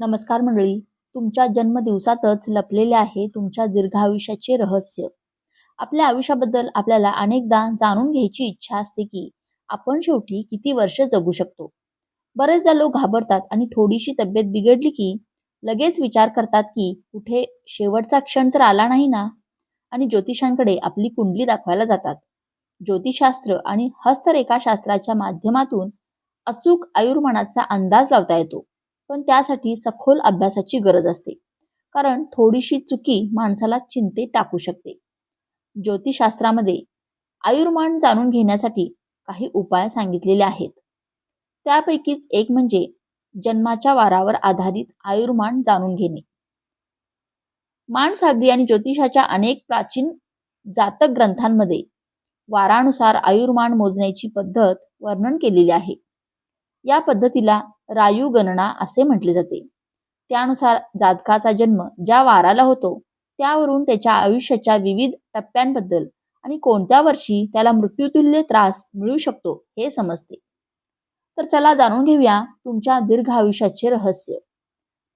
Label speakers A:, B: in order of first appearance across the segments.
A: नमस्कार मंडळी. तुमच्या जन्मदिवसातच लपलेले आहे तुमच्या दीर्घायुष्याचे रहस्य. आपल्या आयुष्याबद्दल आपल्याला अनेकदा जाणून घ्यायची इच्छा असते की आपण शेवटी किती वर्ष जगू शकतो? बरेचदा लोक घाबरतात आणि थोडीशी तब्येत बिघडली की लगेच विचार करतात की कुठे शेवटचा क्षण तर आला नाही ना? आणि ज्योतिषांकडे आपली कुंडली दाखवायला जातात. ज्योतिषशास्त्र आणि हस्तरेखाशास्त्राच्या माध्यमातून अचूक आयुर्मानाचा अंदाज लावता येतो. पण त्यासाठी सखोल अभ्यासाची गरज असते. कारण थोडीशी चुकी माणसाला चिंतेत टाकू शकते. ज्योतिषशास्त्रामध्ये आयुर्मान जाणून घेण्यासाठी काही उपाय सांगितलेले आहेत. त्यापैकीच एक म्हणजे जन्माच्या वारावर आधारित आयुर्मान जाणून घेणे. मानसागरी आणि ज्योतिषाच्या अनेक प्राचीन जातक ग्रंथांमध्ये वारानुसार आयुर्मान मोजण्याची पद्धत वर्णन केलेली आहे. या पद्धतीला रायू गणना असे म्हटले जाते. त्यानुसार जातकाचा जन्म ज्या वाराला होतो त्यावरून त्याच्या आयुष्याच्या विविध टप्प्यांबद्दल आणि कोणत्या वर्षी त्याला मृत्यूतुल्य त्रास मिळू शकतो हे समजते. तर चला जाणून घेऊया तुमच्या दीर्घ आयुष्याचे रहस्य.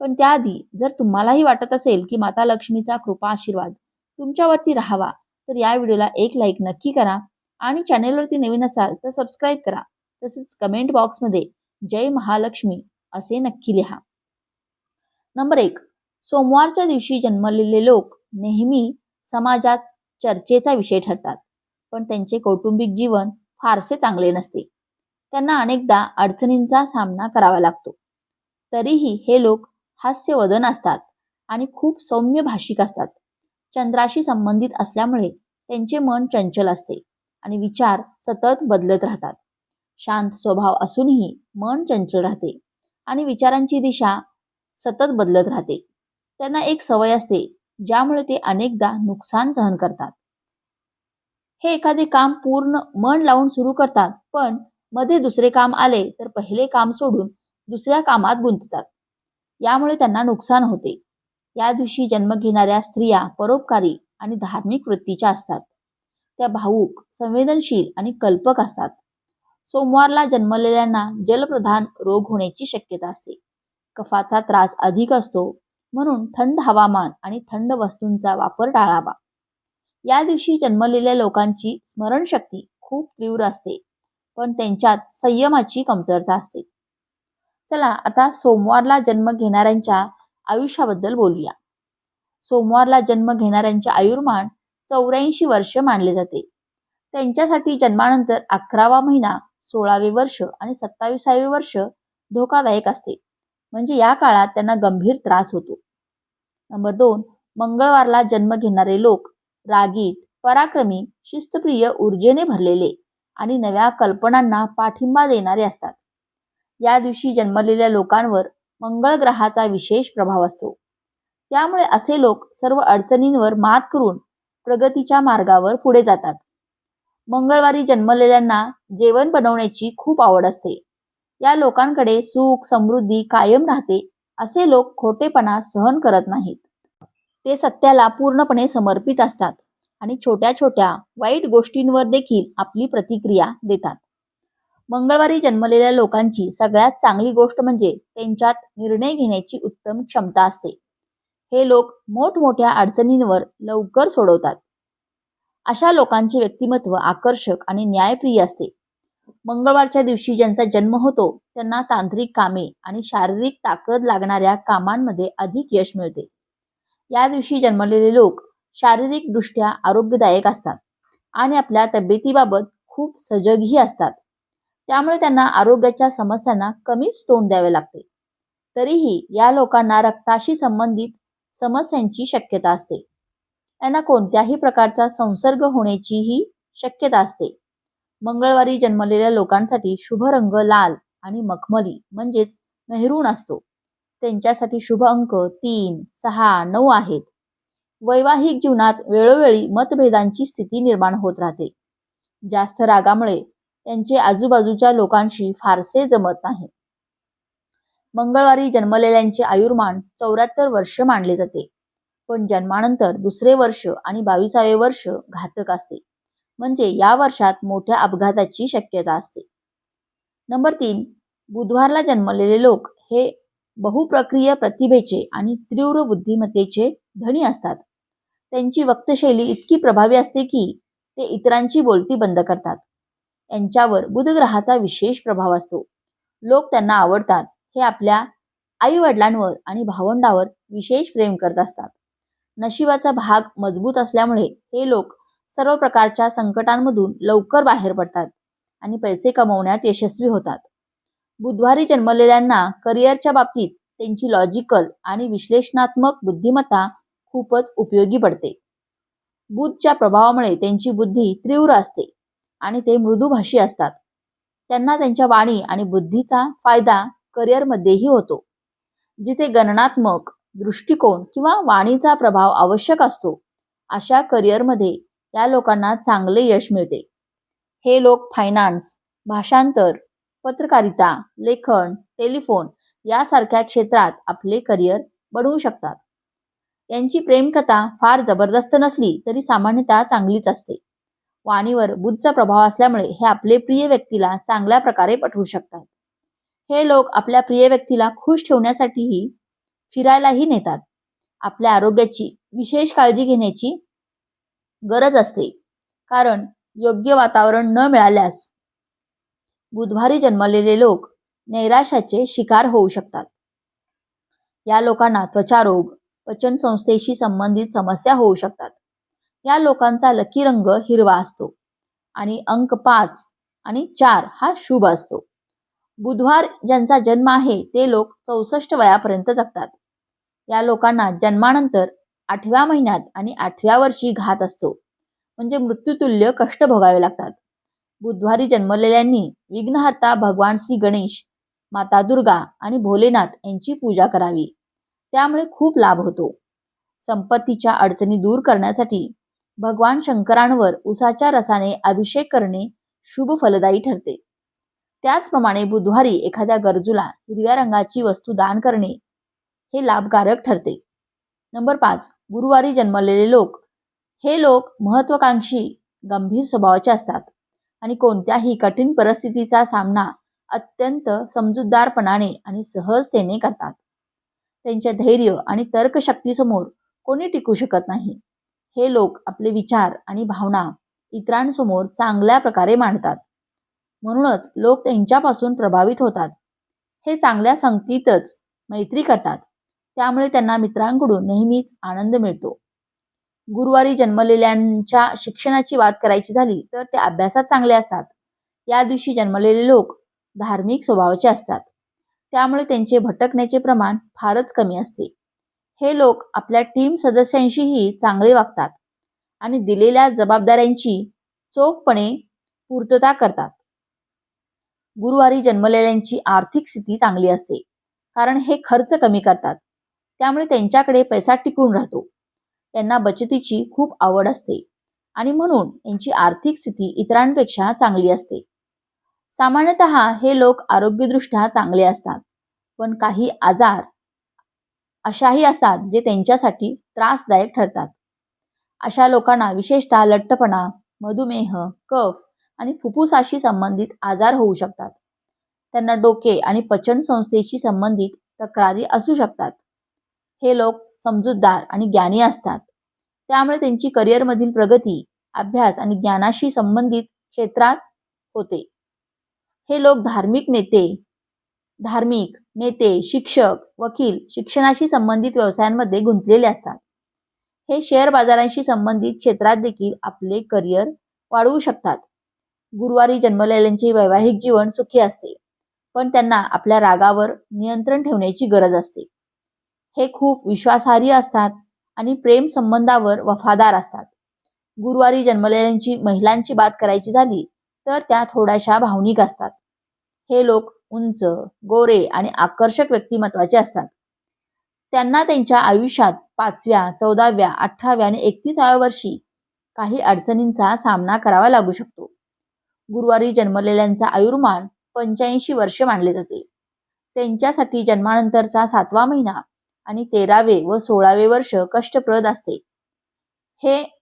A: पण त्याआधी जर तुम्हालाही वाटत असेल की माता लक्ष्मीचा कृपा आशीर्वाद तुमच्यावरती राहावा तर या व्हिडिओला एक लाईक नक्की करा आणि चॅनेलवरती नवीन असाल तर सबस्क्राईब करा. तसेच कमेंट बॉक्समध्ये जय महालक्ष्मी असे नक्की लिहा. नंबर एक सोमवारच्या दिवशी जन्मलेले लोक नेहमी समाजात चर्चेचा विषय ठरतात पण त्यांचे कौटुंबिक जीवन फारसे चांगले नसते. त्यांना अनेकदा अडचणींचा सामना करावा लागतो. तरीही हे लोक हास्यवदन असतात आणि खूप सौम्य भाषिक असतात. चंद्राशी संबंधित असल्यामुळे त्यांचे मन चंचल असते आणि विचार सतत बदलत राहतात. शांत स्वभाव असूनही मन चंचल राहते आणि विचारांची दिशा सतत बदलत राहते. त्यांना एक सवय असते ज्यामुळे ते अनेकदा नुकसान सहन करतात. हे एखादे काम पूर्ण मन लावून सुरू करतात पण मध्ये दुसरे काम आले तर पहिले काम सोडून दुसऱ्या कामात गुंततात. यामुळे त्यांना नुकसान होते. या दिवशी जन्म घेणाऱ्या स्त्रिया परोपकारी आणि धार्मिक वृत्तीच्या असतात. त्या भावूक संवेदनशील आणि कल्पक असतात. सोमवारला जन्मलेल्यांना जलप्रधान रोग होण्याची शक्यता असते. कफाचा त्रास अधिक असतो म्हणून थंड हवामान आणि थंड वस्तूंचा वापर टाळावा. या दिवशी जन्मलेल्या लोकांची स्मरणशक्ती खूप तीव्र असते पण त्यांच्यात संयमाची कमतरता असते. चला आता सोमवारला जन्म घेणाऱ्यांच्या आयुष्याबद्दल बोलूया. सोमवारला जन्म घेणाऱ्यांचे आयुर्मान चौऱ्याऐंशी वर्ष मानले जाते. त्यांच्यासाठी जन्मानंतर अकरावा महिना सोळावे वर्ष आणि सत्तावीसावे वर्ष धोकादायक असते. म्हणजे या काळात त्यांना गंभीर त्रास होतो. नंबर दोन मंगळवारला जन्म घेणारे लोक रागीट पराक्रमी शिस्तप्रिय ऊर्जेने भरलेले आणि नव्या कल्पनांना पाठिंबा देणारे असतात. या दिवशी जन्मलेल्या लोकांवर मंगळ ग्रहाचा विशेष प्रभाव असतो. त्यामुळे असे लोक सर्व अडचणींवर मात करून प्रगतीच्या मार्गावर पुढे जातात. मंगळवारी जन्मलेल्यांना जेवण बनवण्याची खूप आवड असते. या लोकांकडे सुख समृद्धी कायम राहते असे लोक खोटेपणा सहन करत नाहीत. ते सत्याला पूर्णपणे समर्पित असतात आणि छोट्या छोट्या वाईट गोष्टींवर देखील आपली प्रतिक्रिया देतात. मंगळवारी जन्मलेल्या लोकांची सगळ्यात चांगली गोष्ट म्हणजे त्यांच्यात निर्णय घेण्याची उत्तम क्षमता असते. हे लोक मोठमोठ्या अडचणींवर लवकर सोडवतात. अशा लोकांचे व्यक्तिमत्व आकर्षक आणि न्यायप्रिय असते. मंगळवारच्या दिवशी ज्यांचा जन्म होतो त्यांना तांत्रिक कामे आणि शारीरिक ताकद लागणाऱ्या कामांमध्ये अधिक यश मिळते. या दिवशी जन्मलेले लोक शारीरिकदृष्ट्या आरोग्यदायक असतात आणि आपल्या तब्येतीबाबत खूप सजगही असतात. त्यामुळे त्यांना आरोग्याच्या समस्यांना कमीच तोंड द्यावे लागते. तरीही या लोकांना रक्ताशी संबंधित समस्यांची शक्यता असते. यांना कोणत्याही प्रकारचा संसर्ग होण्याचीही शक्यता असते. मंगळवारी जन्मलेल्या लोकांसाठी शुभ रंग लाल आणि मखमली म्हणजेच मेहरून असतो. त्यांच्यासाठी शुभ अंक तीन सहा नऊ आहेत. वैवाहिक जीवनात वेळोवेळी मतभेदांची स्थिती निर्माण होत राहते. जास्त रागामुळे त्यांचे आजूबाजूच्या लोकांशी फारसे जमत नाही. मंगळवारी जन्मलेल्यांचे आयुर्मान चौऱ्याहत्तर वर्ष मानले जाते. पण जन्मानंतर दुसरे वर्ष आणि बावीसावे वर्ष घातक असते. म्हणजे या वर्षात मोठ्या अपघाताची शक्यता असते. नंबर तीन बुधवारला जन्मलेले लोक हे बहुप्रक्रिय प्रतिभेचे आणि तीव्र बुद्धिमत्तेचे धनी असतात. त्यांची वक्तशैली इतकी प्रभावी असते की ते इतरांची बोलती बंद करतात. यांच्यावर बुधग्रहाचा विशेष प्रभाव असतो. लोक त्यांना आवडतात हे आपल्या आई वडिलांवर आणि भावंडावर विशेष प्रेम करत असतात. नशिबाचा भाग मजबूत असल्यामुळे हे लोक सर्व प्रकारच्या संकटांमधून लवकर बाहेर पडतात आणि पैसे कमवण्यात यशस्वी होतात. बुधवारी जन्मलेल्यांना करिअरच्या बाबतीत त्यांची लॉजिकल आणि विश्लेषणात्मक बुद्धिमत्ता खूपच उपयोगी पडते. बुधच्या प्रभावामुळे त्यांची बुद्धी तीव्र असते आणि ते मृदुभाषी असतात. त्यांना त्यांच्या वाणी आणि बुद्धीचा फायदा करिअरमध्येही होतो जिथे गणनात्मक दृष्टिकोन किंवा वाणीचा प्रभाव आवश्यक असतो. अशा करिअरमध्ये या लोकांना चांगले यश मिळते. हे लोक फायनान्स भाषांतर पत्रकारिता लेखन टेलिफोन यासारख्या क्षेत्रात आपले करिअर बनवू शकतात. यांची प्रेमकथा फार जबरदस्त नसली तरी सामान्यतः चांगलीच असते. वाणीवर बुधचा प्रभाव असल्यामुळे हे आपले प्रिय व्यक्तीला चांगल्या प्रकारे पटवू शकतात. हे लोक आपल्या प्रिय व्यक्तीला खुश ठेवण्यासाठीही फिरायलाही नेतात. आपल्या आरोग्याची विशेष काळजी घेण्याची गरज असते. कारण योग्य वातावरण न मिळाल्यास बुधवारी जन्मलेले लोक नैराश्याचे शिकार होऊ शकतात. या लोकांना त्वचारोग पचन संस्थेशी संबंधित समस्या होऊ शकतात. या लोकांचा लकी रंग हिरवा असतो आणि अंक पाच आणि चार हा शुभ असतो. बुधवार ज्यांचा जन्म आहे ते लोक चौसष्ट वयापर्यंत जगतात. या लोकांना जन्मानंतर आठव्या महिन्यात आणि आठव्या वर्षी घात असतो. म्हणजे मृत्यूतुल्य कष्ट भोगावे लागतात. बुधवारी जन्मलेल्यांनी विघ्नहर्ता भगवान श्री गणेश माता दुर्गा आणि भोलेनाथ यांची पूजा करावी. त्यामुळे खूप लाभ होतो. संपत्तीच्या अडचणी दूर करण्यासाठी भगवान शंकरांवर उसाच्या रसाने अभिषेक करणे शुभ फलदायी ठरते. त्याचप्रमाणे बुधवारी एखाद्या गरजूला हिरव्या रंगाची वस्तू दान करणे हे लाभकारक ठरते. नंबर पाच गुरुवारी जन्मलेले लोक. हे लोक महत्वाकांक्षी गंभीर स्वभावाचे असतात आणि कोणत्याही कठीण परिस्थितीचा सामना अत्यंत समजूतदारपणाने आणि सहजतेने करतात. त्यांचे धैर्य आणि तर्कशक्तीसमोर कोणी टिकू शकत नाही. हे लोक आपले विचार आणि भावना इतरांसमोर चांगल्या प्रकारे मांडतात. म्हणूनच लोक त्यांच्यापासून प्रभावित होतात. हे चांगल्या संगतीतच मैत्री करतात. त्यामुळे त्यांना मित्रांकडून नेहमीच आनंद मिळतो. गुरुवारी जन्मलेल्यांच्या शिक्षणाची वाद करायची झाली तर ते अभ्यासात चांगले असतात. या दिवशी जन्मलेले लोक धार्मिक स्वभावाचे असतात. त्यामुळे त्यांचे भटकण्याचे प्रमाण फारच कमी असते. हे लोक आपल्या टीम सदस्यांशीही चांगले वागतात आणि दिलेल्या जबाबदाऱ्यांची चोखपणे पूर्तता करतात. गुरुवारी जन्मलेल्यांची आर्थिक स्थिती चांगली असते कारण हे खर्च कमी करतात. त्यामुळे त्यांच्याकडे पैसा टिकून राहतो. त्यांना बचतीची खूप आवड असते आणि म्हणून यांची आर्थिक स्थिती इतरांपेक्षा चांगली असते. सामान्यतः हे लोक आरोग्यदृष्ट्या चांगले असतात पण काही आजार अशाही असतात जे त्यांच्यासाठी त्रासदायक ठरतात. अशा लोकांना विशेषतः लठ्ठपणा मधुमेह कफ आणि फुफ्फुसाशी संबंधित आजार होऊ शकतात. त्यांना डोके आणि पचन संस्थेशी संबंधित तक्रारी असू शकतात. हे लोक समजूतदार आणि ज्ञानी असतात. त्यामुळे त्यांची करिअरमधील प्रगती अभ्यास आणि ज्ञानाशी संबंधित क्षेत्रात होते. हे लोक धार्मिक नेते धार्मिक नेते शिक्षक वकील शिक्षणाशी संबंधित व्यवसायांमध्ये गुंतलेले असतात. हे शेअर बाजारांशी संबंधित क्षेत्रात देखील आपले करिअर वाढवू शकतात. गुरुवारी जन्मलेल्यांचे वैवाहिक जीवन सुखी असते पण त्यांना आपल्या रागावर नियंत्रण ठेवण्याची गरज असते. हे खूप विश्वासार्ह असतात आणि प्रेम संबंधावर वफादार असतात. गुरुवारी जन्मलेल्यांची महिलांची बात करायची झाली तर त्या थोड्याशा भावनिक असतात. हे लोक उंच गोरे आणि आकर्षक व्यक्तिमत्वाचे असतात. त्यांना त्यांच्या आयुष्यात पाचव्या चौदाव्या अठराव्या आणि एकतीसाव्या वर्षी काही अडचणींचा सामना करावा लागू शकतो. गुरुवारी जन्मलेल्यांचा आयुर्मान पंच्याऐंशी वर्षे मानले जाते. त्यांच्यासाठी जन्मानंतरचा सातवा महिना आणि तेरावे व सोळावे वर्ष कष्टप्रद असते. हे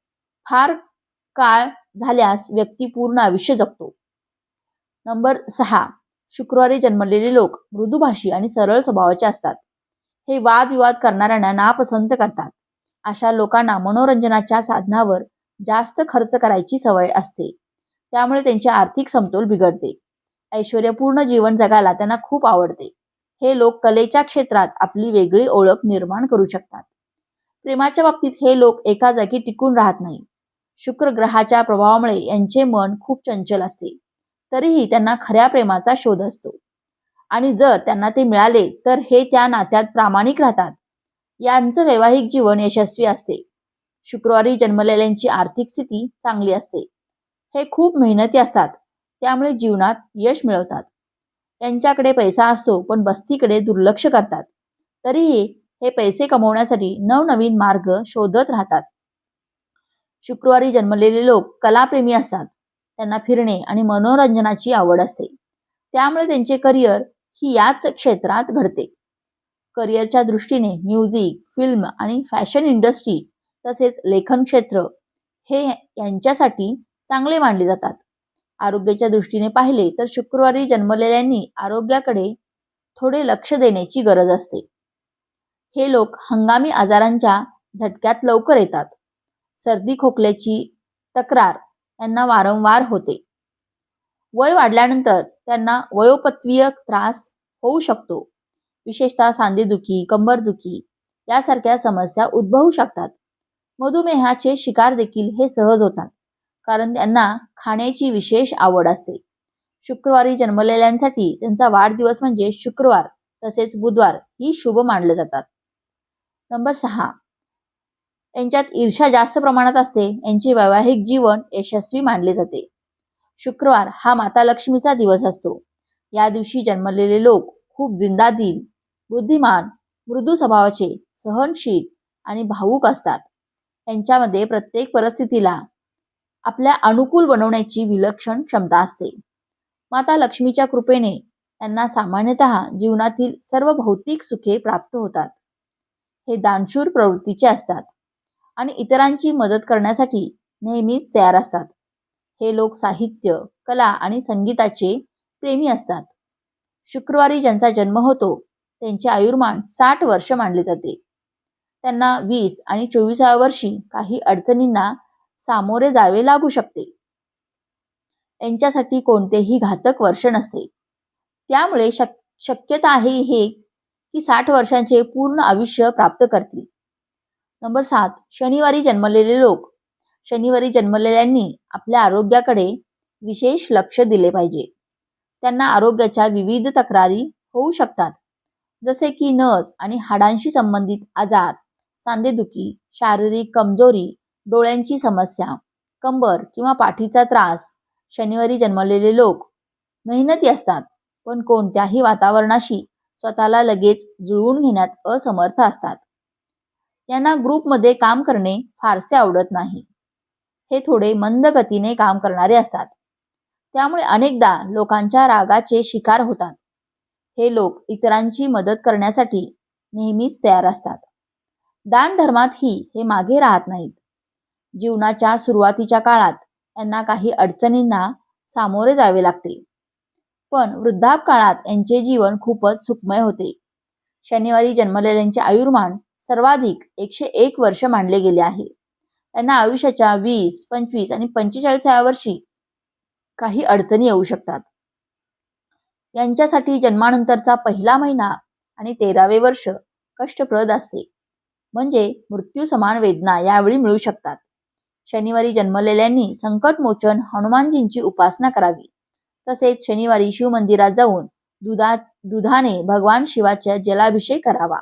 A: फार काळ झाल्यास व्यक्ती पूर्ण आयुष्य जगतो. नंबर सहा. शुक्रवारी जन्मलेले लोक मृदुभाषी आणि सरळ स्वभावाचे असतात. हे वादविवाद करणाऱ्यांना नापसंत करतात. अशा लोकांना मनोरंजनाच्या साधनावर जास्त खर्च करायची सवय असते. त्यामुळे त्यांचे आर्थिक समतोल बिघडते. ऐश्वर्यपूर्ण जीवन जगायला त्यांना खूप आवडते. हे लोक कलेच्या क्षेत्रात आपली वेगळी ओळख निर्माण करू शकतात. प्रेमाच्या बाबतीत हे लोक एका जागी टिकून राहत नाही. शुक्र ग्रहाच्या प्रभावामुळे यांचे मन खूप चंचल असते. तरीही त्यांना खऱ्या प्रेमाचा शोध असतो. आणि जर त्यांना ते मिळाले तर हे त्या नात्यात प्रामाणिक राहतात. यांचं वैवाहिक जीवन यशस्वी असते. शुक्रवारी जन्मलेल्यांची आर्थिक स्थिती चांगली असते. हे खूप मेहनती असतात. त्यामुळे जीवनात यश मिळवतात. त्यांच्याकडे पैसा असतो पण बस्तीकडे दुर्लक्ष करतात. तरीही हे पैसे कमवण्यासाठी नवनवीन मार्ग शोधत राहतात. शुक्रवारी जन्मलेले लोक कलाप्रेमी असतात. त्यांना फिरणे आणि मनोरंजनाची आवड असते. त्यामुळे त्यांचे करिअर ही याच क्षेत्रात घडते. करिअरच्या दृष्टीने म्युझिक फिल्म आणि फॅशन इंडस्ट्री तसेच लेखन क्षेत्र हे यांच्यासाठी चांगले मानले जातात. आरोग्याच्या दृष्टीने पाहिले तर शुक्रवारी जन्मलेल्यांनी आरोग्याकडे थोडे लक्ष देण्याची गरज असते. हे लोक हंगामी आजारांच्या झटक्यात लवकर येतात. सर्दी खोकल्याची तक्रार त्यांना वारंवार होते. वय वाढल्यानंतर त्यांना वयोपत्वीय त्रास होऊ शकतो. विशेषतः सांधेदुखी कंबरदुखी यासारख्या समस्या उद्भवू शकतात. मधुमेहाचे शिकार देखील हे सहज होतात. कारण त्यांना खाण्याची विशेष आवड असते. शुक्रवारी जन्मलेल्यांसाठी त्यांचा वाढदिवस म्हणजे शुक्रवार तसेच बुधवार ही शुभ मानले जातात. नंबर सहा. यांच्यात ईर्षा जास्त प्रमाणात असते यांचे वैवाहिक जीवन यशस्वी मानले जाते. शुक्रवार हा माता लक्ष्मीचा दिवस असतो. या दिवशी जन्मलेले लोक खूप जिंदादिल बुद्धिमान मृदू स्वभावाचे सहनशील आणि भावूक असतात. यांच्यामध्ये प्रत्येक परिस्थितीला आपल्या अनुकूल बनवण्याची विलक्षण क्षमता असते. माता लक्ष्मीच्या कृपेने त्यांना सामान्यतः जीवनातील सर्व भौतिक सुखे प्राप्त होतात. हे दानशूर प्रवृत्तीचे असतात आणि इतरांची मदत करण्यासाठी नेहमीच तयार असतात. हे लोक साहित्य कला आणि संगीताचे प्रेमी असतात. शुक्रवारी ज्यांचा जन्म होतो त्यांचे आयुर्मान साठ वर्ष मानले जाते. त्यांना वीस आणि चोवीसाव्या वर्षी काही अडचणींना सामोरे जावे लागू शकते. यांच्यासाठी कोणतेही घातक वर्ष नसते. त्यामुळे शक शक्यता आहे हे की साठ वर्षांचे पूर्ण आयुष्य प्राप्त करतील. नंबर सात शनिवारी जन्मलेले लोक. शनिवारी जन्मलेल्यांनी आपल्या आरोग्याकडे विशेष लक्ष दिले पाहिजे. त्यांना आरोग्याच्या विविध तक्रारी होऊ शकतात. जसे की नस आणि हाडांशी संबंधित आजार सांधेदुखी शारीरिक कमजोरी डोळ्यांची समस्या कंबर किंवा पाठीचा त्रास शनिवारी जन्मलेले लोक. मेहनती असतात पण कोणत्याही वातावरणाशी स्वतःला लगेच जुळवून घेण्यात असमर्थ असतात. यांना ग्रुपमध्ये काम करणे फारसे आवडत नाही. हे थोडे मंद गतीने काम करणारे असतात. त्यामुळे अनेकदा लोकांच्या रागाचे शिकार होतात. हे लोक इतरांची मदत करण्यासाठी नेहमीच तयार असतात. दान धर्मातही हे मागे राहत नाहीत. जीवनाच्या सुरुवातीच्या काळात यांना काही अडचणींना सामोरे जावे लागते. पण वृद्धाप काळात यांचे जीवन खूपच सुखमय होते. शनिवारी जन्मलेल्यांचे आयुर्मान सर्वाधिक एकशे एक वर्ष मानले गेले आहे. त्यांना आयुष्याच्या वीस पंचवीस आणि पंचेचाळीसाव्या वर्षी काही अडचणी येऊ शकतात. यांच्यासाठी जन्मानंतरचा पहिला महिना आणि तेरावे वर्ष कष्टप्रद असते. म्हणजे मृत्यू समान वेदना यावेळी मिळू शकतात. शनिवारी जन्मलेल्यांनी संकटमोचन हनुमानजींची उपासना करावी. तसेच शनिवारी शिवमंदिरात जाऊन दुधा दुधाने भगवान शिवाच्या जलाभिषेक करावा.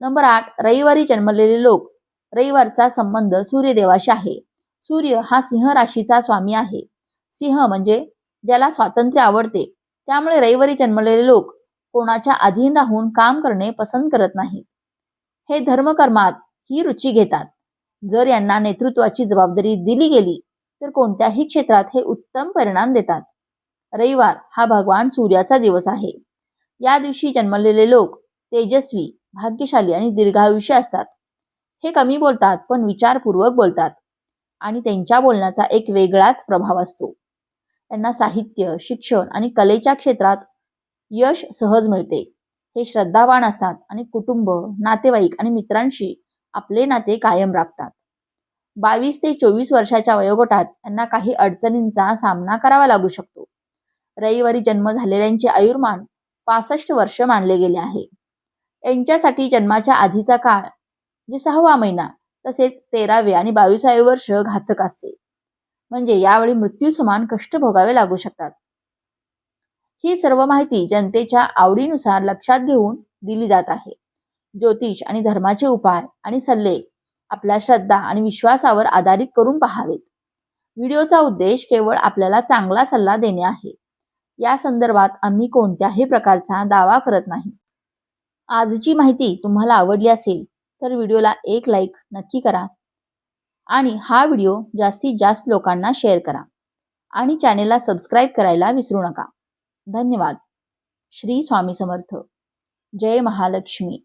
A: नंबर आठ रविवारी जन्मलेले लोक. रविवारचा संबंध सूर्यदेवाशी आहे. सूर्य हा सिंह राशीचा स्वामी आहे. सिंह म्हणजे ज्याला स्वातंत्र्य आवडते. त्यामुळे रविवारी जन्मलेले लोक कोणाच्या अधीन राहून काम करणे पसंत करत नाहीत. हे धर्मकर्मात ही रुची घेतात. जर यांना नेतृत्वाची जबाबदारी दिली गेली तर कोणत्याही क्षेत्रात हे उत्तम परिणाम देतात. रविवार हा भगवान सूर्याचा दिवस आहे. या दिवशी जन्मलेले लोक तेजस्वी भाग्यशाली आणि दीर्घायुष्य असतात. हे कमी बोलतात पण विचारपूर्वक बोलतात आणि त्यांच्या बोलण्याचा एक वेगळाच प्रभाव असतो. त्यांना साहित्य शिक्षण आणि कलेच्या क्षेत्रात यश सहज मिळते. हे श्रद्धावान असतात आणि कुटुंब नातेवाईक आणि मित्रांशी आपले नाते कायम राखतात. बावीस ते चोवीस वर्षाच्या वयोगटात यांना काही अडचणींचा सामना करावा लागू शकतो. रविवारी जन्म झालेल्यांचे आयुर्मान पासष्ट वर्ष मानले गेले आहे. यांच्यासाठी जन्माच्या आधीचा काळ म्हणजे सहावा महिना तसेच तेरावे आणि बावीसावे वर्ष घातक असते. म्हणजे यावेळी मृत्यू समान कष्ट भोगावे लागू शकतात. ही सर्व माहिती जनतेच्या आवडीनुसार लक्षात घेऊन दिली जात आहे. ज्योतिष आणि धर्माचे उपाय आणि सल्ले आपल्या श्रद्धा आणि विश्वासावर आधारित करून पहावेत. व्हिडिओचा उद्देश केवळ आपल्याला चांगला सल्ला देणे आहे. या संदर्भात आम्ही कोणत्याही प्रकारचा दावा करत नाही. आजची माहिती तुम्हाला आवडली असेल तर व्हिडिओला एक लाईक नक्की करा आणि हा व्हिडिओ जास्तीत जास्त लोकांना शेअर करा आणि चॅनेलला सबस्क्राईब करायला विसरू नका. धन्यवाद. श्री स्वामी समर्थ. जय महालक्ष्मी.